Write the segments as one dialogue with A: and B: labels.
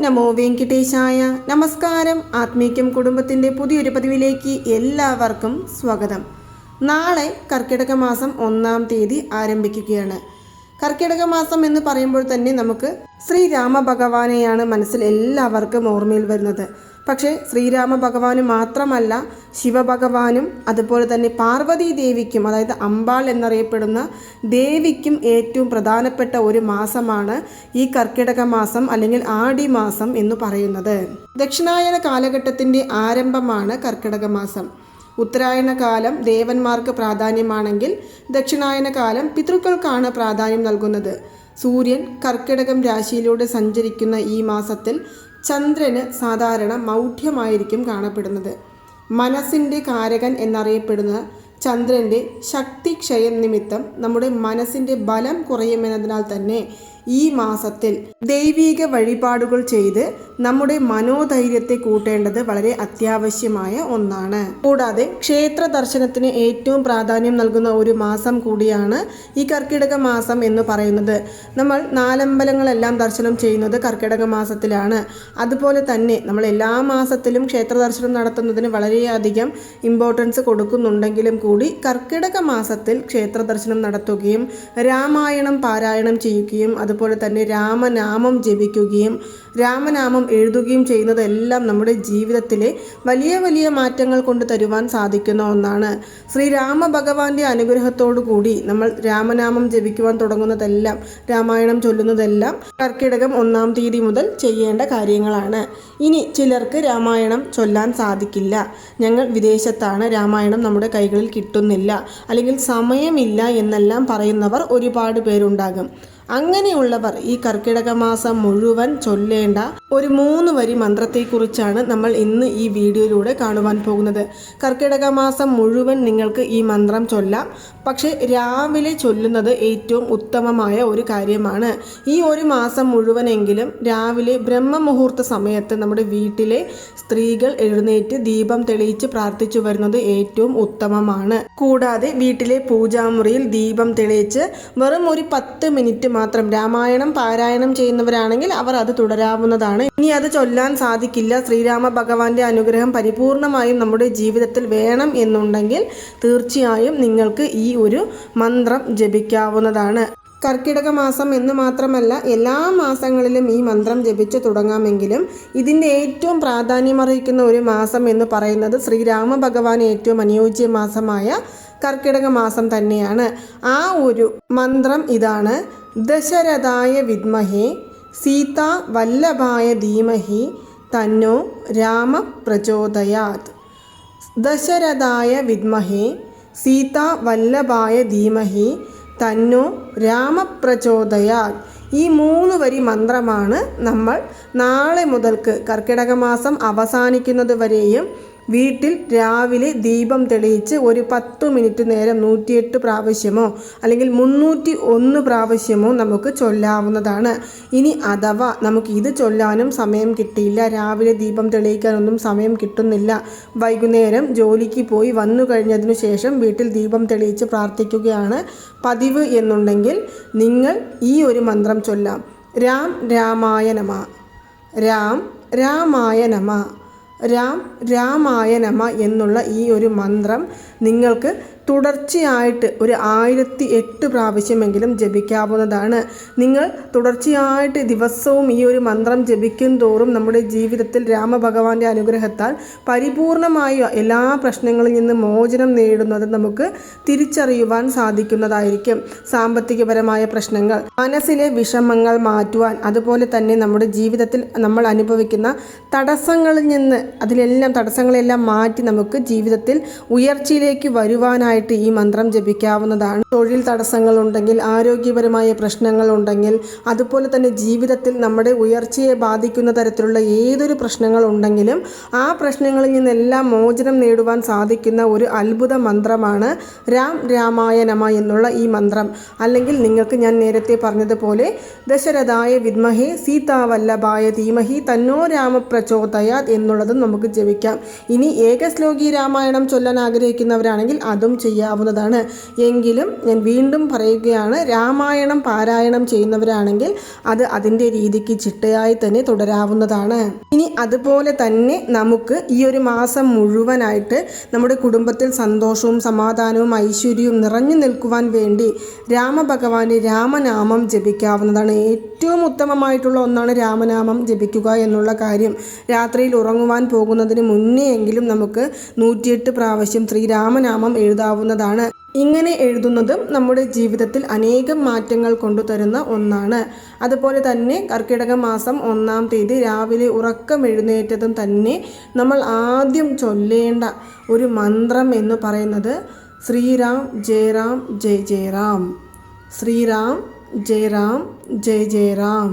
A: നമോ വെങ്കിടേശായ നമസ്കാരം. ആത്മീക്യം കുടുംബത്തിന്റെ പുതിയൊരു പതിവിലേക്ക് എല്ലാവർക്കും സ്വാഗതം. നാളെ കർക്കിടക മാസം ഒന്നാം തീയതി ആരംഭിക്കുകയാണ്. കർക്കിടക മാസം എന്ന് പറയുമ്പോൾ തന്നെ നമുക്ക് ശ്രീരാമ ഭഗവാനെയാണ് മനസ്സിൽ എല്ലാവർക്കും ഓർമ്മയിൽ വരുന്നത്. പക്ഷേ ശ്രീരാമ ഭഗവാന് മാത്രമല്ല ശിവഭഗവാനും അതുപോലെ തന്നെ പാർവതി ദേവിക്കും അതായത് അമ്പാൾ എന്നറിയപ്പെടുന്ന ദേവിക്കും ഏറ്റവും പ്രധാനപ്പെട്ട ഒരു മാസമാണ് ഈ കർക്കിടക മാസം അല്ലെങ്കിൽ ആടി മാസം എന്ന് പറയുന്നത്. ദക്ഷിണായന കാലഘട്ടത്തിന്റെ ആരംഭമാണ് കർക്കിടക മാസം. ഉത്തരായണ കാലം ദേവന്മാർക്ക് പ്രാധാന്യമാണെങ്കിൽ ദക്ഷിണായന കാലം പിതൃക്കൾക്കാണ് പ്രാധാന്യം നൽകുന്നത്. സൂര്യൻ കർക്കിടകം രാശിയിലൂടെ സഞ്ചരിക്കുന്ന ഈ മാസത്തിൽ ചന്ദ്രന് സാധാരണ മൗഢ്യമായിരിക്കും കാണപ്പെടുന്നത്. മനസ്സിന്റെ കാരകൻ എന്നറിയപ്പെടുന്ന ചന്ദ്രന്റെ ശക്തിക്ഷയം നിമിത്തം നമ്മുടെ മനസ്സിന്റെ ബലം കുറയുമെന്നതിനാൽ തന്നെ ഈ മാസത്തിൽ ദൈവീക വഴിപാടുകൾ ചെയ്ത് നമ്മുടെ മനോധൈര്യത്തെ കൂട്ടേണ്ടത് വളരെ അത്യാവശ്യമായ ഒന്നാണ്. കൂടാതെ ക്ഷേത്ര ദർശനത്തിന് ഏറ്റവും പ്രാധാന്യം നൽകുന്ന ഒരു മാസം കൂടിയാണ് ഈ കർക്കിടക മാസം എന്ന് പറയുന്നത്. നമ്മൾ നാലമ്പലങ്ങളെല്ലാം ദർശനം ചെയ്യുന്നത് കർക്കിടക മാസത്തിലാണ്. അതുപോലെ തന്നെ നമ്മൾ എല്ലാ മാസത്തിലും ക്ഷേത്ര ദർശനം നടത്തുന്നതിന് വളരെയധികം ഇമ്പോർട്ടൻസ് കൊടുക്കുന്നുണ്ടെങ്കിലും കൂടി കർക്കിടക മാസത്തിൽ ക്ഷേത്ര ദർശനം നടത്തുകയും രാമായണം പാരായണം ചെയ്യുകയും അതുപോലെ തന്നെ രാമനാമം ജപിക്കുകയും രാമനാമം എഴുതുകയും ചെയ്യുന്നതെല്ലാം നമ്മുടെ ജീവിതത്തിലെ വലിയ വലിയ മാറ്റങ്ങൾ കൊണ്ട് തരുവാൻ സാധിക്കുന്ന ഒന്നാണ്. ശ്രീരാമ ഭഗവാന്റെ അനുഗ്രഹത്തോടു കൂടി നമ്മൾ രാമനാമം ജപിക്കുവാൻ തുടങ്ങുന്നതെല്ലാം രാമായണം ചൊല്ലുന്നതെല്ലാം കർക്കിടകം ഒന്നാം തീയതി മുതൽ ചെയ്യേണ്ട കാര്യങ്ങളാണ്. ഇനി ചിലർക്ക് രാമായണം ചൊല്ലാൻ സാധിക്കില്ല. ഞങ്ങൾ വിദേശത്താണ് രാമായണം നമ്മുടെ കൈകളിൽ കിട്ടുന്നില്ല. അല്ലെങ്കിൽ സമയമില്ല എന്നെല്ലാം പറയുന്നവർ ഒരുപാട് പേരുണ്ടാകും. അങ്ങനെയുള്ളവർ ഈ കർക്കിടക മാസം മുഴുവൻ ചൊല്ലേണ്ട ഒരു മൂന്ന് വരി മന്ത്രത്തെക്കുറിച്ചാണ് നമ്മൾ ഇന്ന് ഈ വീഡിയോയിലൂടെ കാണുവാൻ പോകുന്നത്. കർക്കിടക മാസം മുഴുവൻ നിങ്ങൾക്ക് ഈ മന്ത്രം ചൊല്ലാം. പക്ഷേ രാവിലെ ചൊല്ലുന്നത് ഏറ്റവും ഉത്തമമായ ഒരു കാര്യമാണ്. ഈ ഒരു മാസം മുഴുവനെങ്കിലും രാവിലെ ബ്രഹ്മമുഹൂർത്ത സമയത്ത് നമ്മുടെ വീട്ടിലെ സ്ത്രീകൾ എഴുന്നേറ്റ് ദീപം തെളിയിച്ച് പ്രാർത്ഥിച്ചു വരുന്നത് ഏറ്റവും ഉത്തമമാണ്. കൂടാതെ വീട്ടിലെ പൂജാമുറിയിൽ ദീപം തെളിയിച്ച് വെറും ഒരു പത്ത് മിനിറ്റ് മാത്രം രാമായണം പാരായണം ചെയ്യുന്നവരാണെങ്കിൽ അവർ അത് തുടരാവുന്നതാണ് ഇനി അത് ചൊല്ലാൻ സാധിക്കില്ല. ശ്രീരാമ ഭഗവാന്റെ അനുഗ്രഹം പരിപൂർണമായും നമ്മുടെ ജീവിതത്തിൽ വേണം എന്നുണ്ടെങ്കിൽ തീർച്ചയായും നിങ്ങൾക്ക് ഈ ഒരു മന്ത്രം ജപിക്കാവുന്നതാണ്. കർക്കിടക മാസം എന്ന് മാത്രമല്ല എല്ലാ മാസങ്ങളിലും ഈ മന്ത്രം ജപിച്ചു തുടങ്ങാമെങ്കിലും ഇതിന്റെ ഏറ്റവും പ്രാധാന്യമർഹിക്കുന്ന ഒരു മാസം എന്ന് പറയുന്നത് ശ്രീരാമ ഭഗവാൻ ഏറ്റവും അനുയോജ്യ മാസമായ കർക്കിടക മാസം തന്നെയാണ്. ആ ഒരു മന്ത്രം ഇതാണ്. ദശരഥായ വിദ്മഹേ സീതാ വല്ലഭായ ധീമഹി തന്നോ രാമ പ്രചോദയാത് ദശരഥായ വിദ്മഹേ സീതാ വല്ലഭായ ധീമഹി തന്നോ രാമപ്രചോദയാൽ ഈ മൂന്ന് വരി മന്ത്രമാണ് നമ്മൾ നാളെ മുതൽക്ക് കർക്കിടക മാസം അവസാനിക്കുന്നത് വരെയും വീട്ടിൽ രാവിലെ ദീപം തെളിയിച്ച് ഒരു പത്ത് മിനിറ്റ് നേരം നൂറ്റിയെട്ട് പ്രാവശ്യമോ അല്ലെങ്കിൽ മുന്നൂറ്റി ഒന്ന് പ്രാവശ്യമോ നമുക്ക് ചൊല്ലാവുന്നതാണ്. ഇനി അഥവാ നമുക്ക് ഇത് ചൊല്ലാനും സമയം കിട്ടിയില്ല രാവിലെ ദീപം തെളിയിക്കാനൊന്നും സമയം കിട്ടുന്നില്ല വൈകുന്നേരം ജോലിക്ക് പോയി വന്നു കഴിഞ്ഞതിനു ശേഷം വീട്ടിൽ ദീപം തെളിയിച്ച് പ്രാർത്ഥിക്കുകയാണ് പതിവ് എന്നുണ്ടെങ്കിൽ നിങ്ങൾ ഈ ഒരു മന്ത്രം ചൊല്ലാം. രാം രാമായ രാം രാമായ രാം രാമായ നമ എന്നുള്ള ഈ ഒരു മന്ത്രം നിങ്ങൾക്ക് തുടർച്ചയായിട്ട് ഒരു ആയിരത്തി എട്ട് പ്രാവശ്യമെങ്കിലും ജപിക്കാവുന്നതാണ്. നിങ്ങൾ തുടർച്ചയായിട്ട് ദിവസവും ഈ ഒരു മന്ത്രം ജപിക്കും തോറും നമ്മുടെ ജീവിതത്തിൽ രാമഭഗവാന്റെ അനുഗ്രഹത്താൽ പരിപൂർണമായ എല്ലാ പ്രശ്നങ്ങളിൽ നിന്ന് മോചനം നേടുന്നത് നമുക്ക് തിരിച്ചറിയുവാൻ സാധിക്കുന്നതായിരിക്കും. സാമ്പത്തികപരമായ പ്രശ്നങ്ങൾ മനസ്സിലെ വിഷമങ്ങൾ മാറ്റുവാൻ അതുപോലെ തന്നെ നമ്മുടെ ജീവിതത്തിൽ നമ്മൾ അനുഭവിക്കുന്ന തടസ്സങ്ങളിൽ നിന്ന് അതിലെല്ലാം തടസ്സങ്ങളെല്ലാം മാറ്റി നമുക്ക് ജീവിതത്തിൽ ഉയർച്ചയിലേക്ക് വരുവാനായി ആയിട്ട് ഈ മന്ത്രം ജപിക്കാവുന്നതാണ്. തൊഴിൽ തടസ്സങ്ങൾ ഉണ്ടെങ്കിൽ ആരോഗ്യപരമായ പ്രശ്നങ്ങൾ ഉണ്ടെങ്കിൽ അതുപോലെ തന്നെ ജീവിതത്തിൽ നമ്മുടെ ഉയർച്ചയെ ബാധിക്കുന്ന തരത്തിലുള്ള ഏതൊരു പ്രശ്നങ്ങൾ ഉണ്ടെങ്കിലും ആ പ്രശ്നങ്ങളിൽ നിന്നെല്ലാം മോചനം നേടുവാൻ സാധിക്കുന്ന ഒരു അത്ഭുത മന്ത്രമാണ് രാം രാമായ നമ എന്നുള്ള ഈ മന്ത്രം. അല്ലെങ്കിൽ നിങ്ങൾക്ക് ഞാൻ നേരത്തെ പറഞ്ഞതുപോലെ ദശരഥായ വിദ്മഹേ സീതാവല്ലഭായ ധീമഹി തന്നോ രാമ പ്രചോദയാത് എന്നുള്ളതും നമുക്ക് ജപിക്കാം. ഇനി ഏകശ്ലോകി രാമായണം ചൊല്ലാൻ ആഗ്രഹിക്കുന്നവരാണെങ്കിൽ അതും ചെയ്യാവുന്നതാണ്. എങ്കിലും ഞാൻ വീണ്ടും പറയുകയാണ് രാമായണം പാരായണം ചെയ്യുന്നവരാണെങ്കിൽ അത് അതിന്റെ രീതിക്ക് ചിട്ടയായി തന്നെ തുടരാവുന്നതാണ്. ഇനി അതുപോലെ തന്നെ നമുക്ക് ഈ ഒരു മാസം മുഴുവനായിട്ട് നമ്മുടെ കുടുംബത്തിൽ സന്തോഷവും സമാധാനവും ഐശ്വര്യവും നിറഞ്ഞു നിൽക്കുവാൻ വേണ്ടി രാമഭഗവാന് രാമനാമം ജപിക്കാവുന്നതാണ്. ഏറ്റവും ഉത്തമമായിട്ടുള്ള ഒന്നാണ് രാമനാമം ജപിക്കുക എന്നുള്ള കാര്യം. രാത്രിയിൽ ഉറങ്ങുവാൻ പോകുന്നതിന് മുന്നേ എങ്കിലും നമുക്ക് നൂറ്റിയെട്ട് പ്രാവശ്യം ശ്രീരാമനാമം എഴുതാവുന്നതാണ് ഇങ്ങനെ എഴുതുന്നതും നമ്മുടെ ജീവിതത്തിൽ അനേകം മാറ്റങ്ങൾ കൊണ്ടുതരുന്ന ഒന്നാണ്. അതുപോലെ തന്നെ കർക്കിടക മാസം ഒന്നാം തീയതി രാവിലെ ഉറക്കം എഴുന്നേറ്റതും തന്നെ നമ്മൾ ആദ്യം ചൊല്ലേണ്ട ഒരു മന്ത്രം എന്ന് പറയുന്നത് ശ്രീറാം ജയറാം ജയ ജയറാം ശ്രീറാം ജയറാം ജയ ജയറാം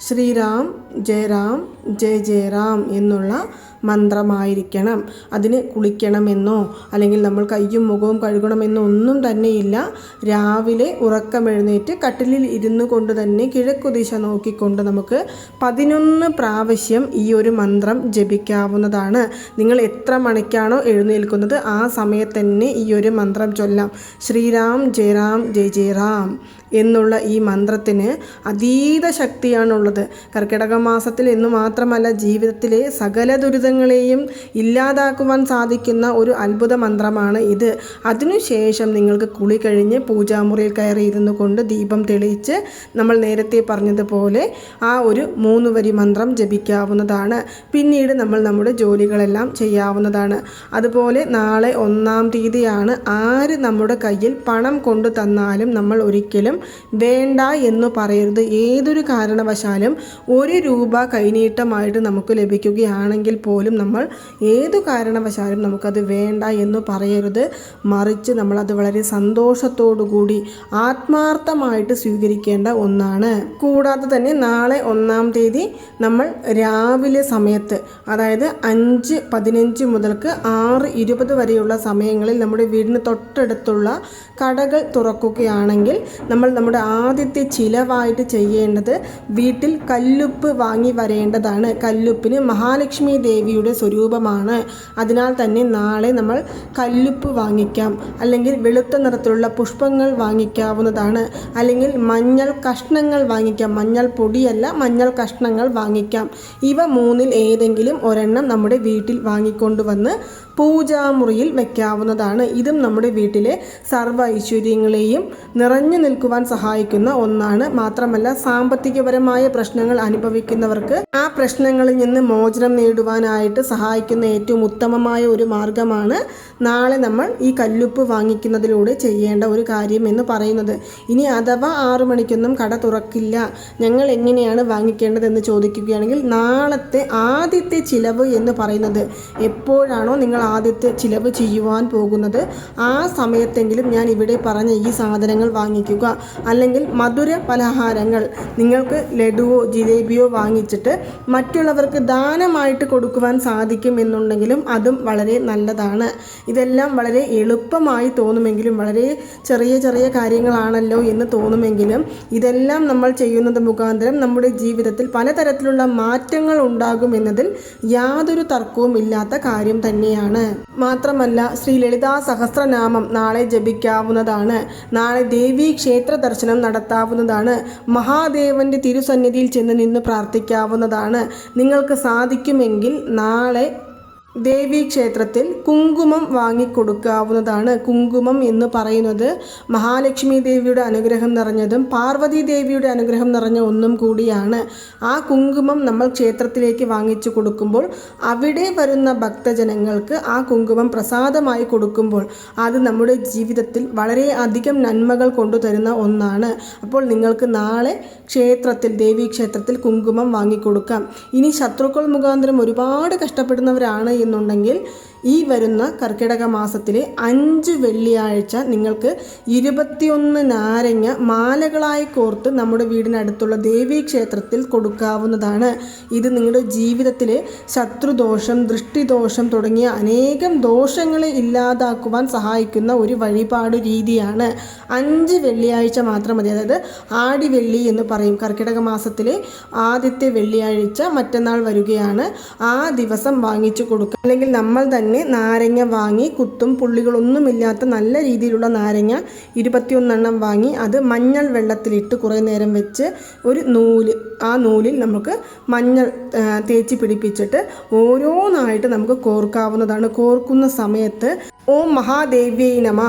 A: ശ്രീറാം ജയറാം ജയ ജയറാം എന്നുള്ള മന്ത്രമായിരിക്കണം. അതിന് കുളിക്കണമെന്നോ അല്ലെങ്കിൽ നമ്മൾ കയ്യും മുഖവും കഴുകണമെന്നോ ഒന്നും തന്നെയില്ല. രാവിലെ ഉറക്കമെഴുന്നേറ്റ് കട്ടിലിൽ ഇരുന്നു കൊണ്ട് തന്നെ കിഴക്കു ദിശ നോക്കിക്കൊണ്ട് നമുക്ക് പതിനൊന്ന് പ്രാവശ്യം ഈ ഒരു മന്ത്രം ജപിക്കാവുന്നതാണ്. നിങ്ങൾ എത്ര മണിക്കാണോ എഴുന്നേൽക്കുന്നത് ആ സമയത്ത് തന്നെ ഈ ഒരു മന്ത്രം ചൊല്ലാം. ശ്രീരാം ജയറാം ജയ ജയറാം എന്നുള്ള ഈ മന്ത്രത്തിന് അതീത ശക്തിയാണുള്ളത്. കർക്കിടക മാസത്തിൽ എന്ന് മാത്രമല്ല ജീവിതത്തിലെ സകല ദുരിതങ്ങളെയും ഇല്ലാതാക്കുവാൻ സാധിക്കുന്ന ഒരു അത്ഭുത മന്ത്രമാണ് ഇത്. അതിനുശേഷം നിങ്ങൾക്ക് കുളി കഴിഞ്ഞ് പൂജാമുറിയിൽ കയറി ഇരുന്നു കൊണ്ട് ദീപം തെളിയിച്ച് നമ്മൾ നേരത്തെ പറഞ്ഞതുപോലെ ആ ഒരു മൂന്ന് വരി മന്ത്രം ജപിക്കാവുന്നതാണ്. പിന്നീട് നമ്മൾ നമ്മുടെ ജോലികളെല്ലാം ചെയ്യാവുന്നതാണ്. അതുപോലെ നാളെ ഒന്നാം തീയതിയാണ്. ആര് നമ്മുടെ കയ്യിൽ പണം കൊണ്ടു തന്നാലും നമ്മൾ ഒരിക്കലും വേണ്ട എന്ന് പറയരുത്. ഏതൊരു കാരണവശാലും ഒരു രൂപ കൈനീട്ടമായിട്ട് നമുക്ക് ലഭിക്കുകയാണെങ്കിൽ പോലും നമ്മൾ ഏതു കാരണവശാലും നമുക്കത് വേണ്ട എന്ന് പറയരുത്. മറിച്ച് നമ്മളത് വളരെ കൂടി ആത്മാർത്ഥമായിട്ട് സ്വീകരിക്കേണ്ട ഒന്നാണ്. കൂടാതെ തന്നെ നാളെ ഒന്നാം തീയതി നമ്മൾ രാവിലെ സമയത്ത് അതായത് അഞ്ച് പതിനഞ്ച് മുതൽക്ക് ആറ് ഇരുപത് വരെയുള്ള സമയങ്ങളിൽ നമ്മുടെ വീടിന് തൊട്ടടുത്തുള്ള കടകൾ തുറക്കുകയാണെങ്കിൽ നമ്മൾ നമ്മുടെ ആദ്യത്തെ ചിലവായിട്ട് ചെയ്യേണ്ടത് വീട്ടിൽ കല്ലുപ്പ് വാങ്ങി വരേണ്ടതാണ്. കല്ലുപ്പിന് മഹാലക്ഷ്മി ദേവിയുടെ സ്വരൂപമാണ്. അതിനാൽ തന്നെ നാളെ നമ്മൾ കല്ലുപ്പ് വാങ്ങിക്കാം. അല്ലെങ്കിൽ വെളുത്ത നിറത്തിലുള്ള പുഷ്പങ്ങൾ വാങ്ങിക്കാവുന്നതാണ്. അല്ലെങ്കിൽ മഞ്ഞൾ കഷ്ണങ്ങൾ വാങ്ങിക്കാം. മഞ്ഞൾ പൊടിയല്ല മഞ്ഞൾ കഷ്ണങ്ങൾ വാങ്ങിക്കാം. ഇവ മൂന്നിൽ ഏതെങ്കിലും ഒരെണ്ണം നമ്മുടെ വീട്ടിൽ വാങ്ങിക്കൊണ്ടുവന്ന് പൂജാമുറിയിൽ വെക്കാവുന്നതാണ്. ഇതും നമ്മുടെ വീട്ടിലെ സർവ ഐശ്വര്യങ്ങളെയും നിറഞ്ഞു നിൽക്കുവാൻ സഹായിക്കുന്ന ഒന്നാണ്. മാത്രമല്ല സാമ്പത്തികപരമായ പ്രശ്നങ്ങൾ അനുഭവിക്കുന്നവർക്ക് ആ പ്രശ്നങ്ങളിൽ നിന്ന് മോചനം നേടുവാനായിട്ട് സഹായിക്കുന്ന ഏറ്റവും ഉത്തമമായ ഒരു മാർഗമാണ് നാളെ നമ്മൾ ഈ കല്ലുപ്പ് വാങ്ങിക്കുന്നതിലൂടെ ചെയ്യേണ്ട ഒരു കാര്യം എന്ന് പറയുന്നത്. ഇനി അഥവാ ആറു മണിക്കൊന്നും കട തുറക്കില്ല ഞങ്ങൾ എങ്ങനെയാണ് വാങ്ങിക്കേണ്ടതെന്ന് ചോദിക്കുകയാണെങ്കിൽ നാളത്തെ ആദ്യത്തെ ചിലവ് എന്ന് പറയുന്നത് എപ്പോഴാണോ നിങ്ങൾ ആദ്യത്തെ ചിലവ് ചെയ്യുവാൻ പോകുന്നത് ആ സമയത്തെങ്കിലും ഞാൻ ഇവിടെ പറഞ്ഞ ഈ സാധനങ്ങൾ വാങ്ങിക്കുക. അല്ലെങ്കിൽ മധുര പലഹാരങ്ങൾ നിങ്ങൾക്ക് ലഡുവോ ജിലേബിയോ വാങ്ങിച്ചിട്ട് മറ്റുള്ളവർക്ക് ദാനമായിട്ട് കൊടുക്കുവാൻ സാധിക്കും എന്നുണ്ടെങ്കിലും അതും വളരെ നല്ലതാണ്. ഇതെല്ലാം വളരെ എളുപ്പമായി തോന്നുമെങ്കിലും വളരെ ചെറിയ ചെറിയ കാര്യങ്ങളാണല്ലോ എന്ന് തോന്നുമെങ്കിലും ഇതെല്ലാം നമ്മൾ ചെയ്യുന്നത് മുഖാന്തരം നമ്മുടെ ജീവിതത്തിൽ പലതരത്തിലുള്ള മാറ്റങ്ങൾ ഉണ്ടാകുമെന്നതിൽ യാതൊരു തർക്കവും ഇല്ലാത്ത കാര്യം തന്നെയാണ്. മാത്രമല്ല ശ്രീ ലളിതാ സഹസ്രനാമം നാളെ ജപിക്കാവുന്നതാണ്. നാളെ ദേവി ക്ഷേത്ര ദർശനം നടത്താവുന്നതാണ്. മഹാദേവന്റെ തിരുസന്നിധിയിൽ ചെന്ന് നിന്ന് പ്രാർത്ഥിക്കാവുന്നതാണ്. നിങ്ങൾക്ക് സാധിക്കുമെങ്കിൽ നാളെ ദേവീ ക്ഷേത്രത്തിൽ കുങ്കുമം വാങ്ങിക്കൊടുക്കാവുന്നതാണ്. കുങ്കുമം എന്ന് പറയുന്നത് മഹാലക്ഷ്മി ദേവിയുടെ അനുഗ്രഹം നിറഞ്ഞതും പാർവതി ദേവിയുടെ അനുഗ്രഹം നിറഞ്ഞ ഒന്നും കൂടിയാണ്. ആ കുങ്കുമം നമ്മൾ ക്ഷേത്രത്തിലേക്ക് വാങ്ങിച്ചു കൊടുക്കുമ്പോൾ അവിടെ വരുന്ന ഭക്തജനങ്ങൾക്ക് ആ കുങ്കുമം പ്രസാദമായി കൊടുക്കുമ്പോൾ അത് നമ്മുടെ ജീവിതത്തിൽ വളരെ അധികം നന്മകൾ കൊണ്ടുതരുന്ന ഒന്നാണ്. അപ്പോൾ നിങ്ങൾക്ക് നാളെ ക്ഷേത്രത്തിൽ ദേവീ ക്ഷേത്രത്തിൽ കുങ്കുമം വാങ്ങിക്കൊടുക്കാം. ഇനി ശത്രുക്കൾ മുഖാന്തരം ഒരുപാട് കഷ്ടപ്പെടുന്നവരാണ് എന്നുണ്ടെങ്കിൽ ഈ വരുന്ന കർക്കിടക മാസത്തിലെ അഞ്ച് വെള്ളിയാഴ്ച നിങ്ങൾക്ക് ഇരുപത്തിയൊന്ന് നാരങ്ങ മാലകളായി കോർത്ത് നമ്മുടെ വീടിനടുത്തുള്ള ദേവീ ക്ഷേത്രത്തിൽ കൊടുക്കാവുന്നതാണ്. ഇത് നിങ്ങളുടെ ജീവിതത്തിലെ ശത്രുദോഷം ദൃഷ്ടിദോഷം തുടങ്ങിയ അനേകം ദോഷങ്ങളെ ഇല്ലാതാക്കുവാൻ സഹായിക്കുന്ന ഒരു വഴിപാട് രീതിയാണ്. അഞ്ച് വെള്ളിയാഴ്ച മാത്രം മതി. അതായത് ആടിവെള്ളി എന്ന് പറയും. കർക്കിടക മാസത്തിലെ ആദ്യത്തെ വെള്ളിയാഴ്ച മറ്റന്നാൾ വരികയാണ്. ആ ദിവസം വാങ്ങിച്ചു കൊടുക്കുക അല്ലെങ്കിൽ നമ്മൾ തന്നെ നാരങ്ങ വാങ്ങി കുത്തും പുള്ളികളൊന്നുമില്ലാത്ത നല്ല രീതിയിലുള്ള നാരങ്ങ ഇരുപത്തിയൊന്നെണ്ണം വാങ്ങി അത് മഞ്ഞൾ വെള്ളത്തിലിട്ട് കുറേ നേരം വെച്ച് ഒരു നൂൽ ആ നൂലിൽ നമുക്ക് മഞ്ഞൾ തേച്ച് പിടിപ്പിച്ചിട്ട് ഓരോന്നായിട്ട് നമുക്ക് കോർക്കാവുന്നതാണ്. കോർക്കുന്ന സമയത്ത് ഓം മഹാദേവ്യൈ നമ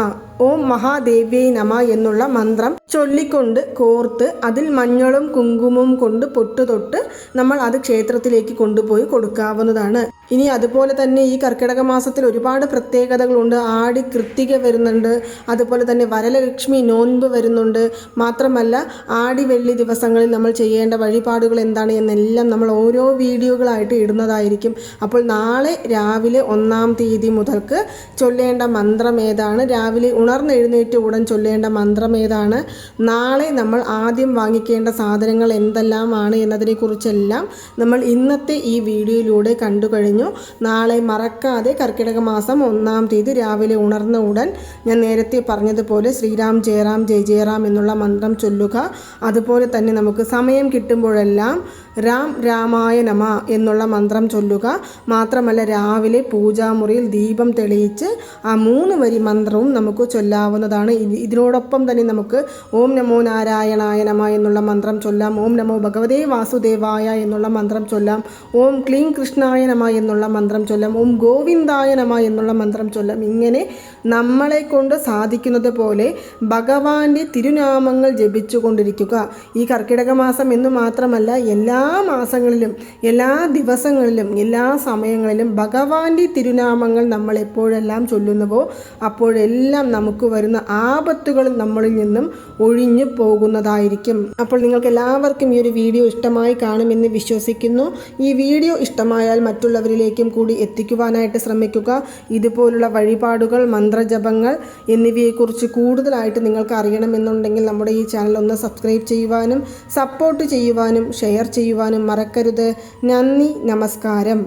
A: ഓം മഹാദേവ്യൈ നമ എന്നുള്ള മന്ത്രം ചൊല്ലിക്കൊണ്ട് കോർത്ത് അതിൽ മഞ്ഞളും കുങ്കുമവും കൊണ്ട് പൊട്ട് തൊട്ട് നമ്മൾ അത് ക്ഷേത്രത്തിലേക്ക് കൊണ്ടുപോയി കൊടുക്കാവുന്നതാണ്. ഇനി അതുപോലെ തന്നെ ഈ കർക്കിടക മാസത്തിൽ ഒരുപാട് പ്രത്യേകതകളുണ്ട്. ആടി കൃത്തിക വരുന്നുണ്ട്. അതുപോലെ തന്നെ വരലക്ഷ്മി നോൻപ് വരുന്നുണ്ട്. മാത്രമല്ല ആടി വെള്ളി ദിവസങ്ങളിൽ നമ്മൾ ചെയ്യേണ്ട വഴിപാടുകൾ എന്താണ് എന്നെല്ലാം നമ്മൾ ഓരോ വീഡിയോകളായിട്ട് ഇടുന്നതായിരിക്കും. അപ്പോൾ നാളെ രാവിലെ ഒന്നാം തീയതി മുതൽക്ക് ചൊല്ലേണ്ട മന്ത്രം ഏതാണ്? രാവിലെ ഉണർന്നെഴുന്നേറ്റ് ഉടൻ ചൊല്ലേണ്ട മന്ത്രം ഏതാണ്? നാളെ നമ്മൾ ആദ്യം വാങ്ങിക്കേണ്ട സാധനങ്ങൾ എന്തെല്ലാമാണ് എന്നതിനെക്കുറിച്ചെല്ലാം നമ്മൾ ഇന്നത്തെ ഈ വീഡിയോയിലൂടെ കണ്ടു കഴിഞ്ഞു. നാളെ മറക്കാതെ കർക്കിടക മാസം ഒന്നാം തീയതി രാവിലെ ഉണർന്ന ഉടൻ ഞാൻ നേരത്തെ പറഞ്ഞതുപോലെ ശ്രീരാം ജയറാം ജയ ജയറാം എന്നുള്ള മന്ത്രം ചൊല്ലുക. അതുപോലെ തന്നെ നമുക്ക് സമയം കിട്ടുമ്പോഴെല്ലാം രാം രാമായ നമ എന്നുള്ള മന്ത്രം ചൊല്ലുക. മാത്രമല്ല രാവിലെ പൂജാമുറിയിൽ ദീപം തെളിയിച്ച് ആ മൂന്ന് വരി മന്ത്രവും നമുക്ക് ചൊല്ലാവുന്നതാണ്. ഇത് ഇതിനോടൊപ്പം തന്നെ നമുക്ക് ഓം നമോ നാരായണായ നമ എന്നുള്ള മന്ത്രം ചൊല്ലാം ഓം നമോ ഭഗവതേ വാസുദേവായ എന്നുള്ള മന്ത്രം ചൊല്ലാം ഓം ക്ലീം കൃഷ്ണായ നമ എന്നുള്ള മന്ത്രം ചൊല്ലാം ഓം ഗോവിന്ദായ നമ എന്നുള്ള മന്ത്രം ചൊല്ലാം. ഇങ്ങനെ നമ്മളെ കൊണ്ട് സാധിക്കുന്നത് പോലെ ഭഗവാന്റെ തിരുനാമങ്ങൾ ജപിച്ചുകൊണ്ടിരിക്കുക. ഈ കർക്കിടക മാസം എന്ന് മാത്രമല്ല എല്ലാ മാസങ്ങളിലും എല്ലാ ദിവസങ്ങളിലും എല്ലാ സമയങ്ങളിലും ഭഗവാന്റെ തിരുനാമങ്ങൾ നമ്മൾ എപ്പോഴെല്ലാം ചൊല്ലുന്നുവോ അപ്പോഴെല്ലാം നമുക്ക് വരുന്ന ആപത്തുകൾ നമ്മളിൽ നിന്നും ഒഴിഞ്ഞു പോകുന്നതായിരിക്കും. അപ്പോൾ നിങ്ങൾക്ക് എല്ലാവർക്കും ഈ ഒരു വീഡിയോ ഇഷ്ടമായി കാണുമെന്ന് വിശ്വസിക്കുന്നു. ഈ വീഡിയോ ഇഷ്ടമായാൽ മറ്റുള്ളവരിലേക്കും കൂടി എത്തിക്കുവാനായിട്ട് ശ്രമിക്കുക. ഇതുപോലുള്ള വഴിപാടുകൾ മന്ത്രജപങ്ങൾ എന്നിവയെക്കുറിച്ച് കൂടുതലായിട്ട് നിങ്ങൾക്ക് അറിയണമെന്നുണ്ടെങ്കിൽ നമ്മുടെ ഈ ചാനൽ ഒന്ന് സബ്സ്ക്രൈബ് ചെയ്യുവാനും സപ്പോർട്ട് ചെയ്യുവാനും ഷെയർ ചെയ്യുവാനും മറക്കരുത്. നന്ദി നമസ്കാരം.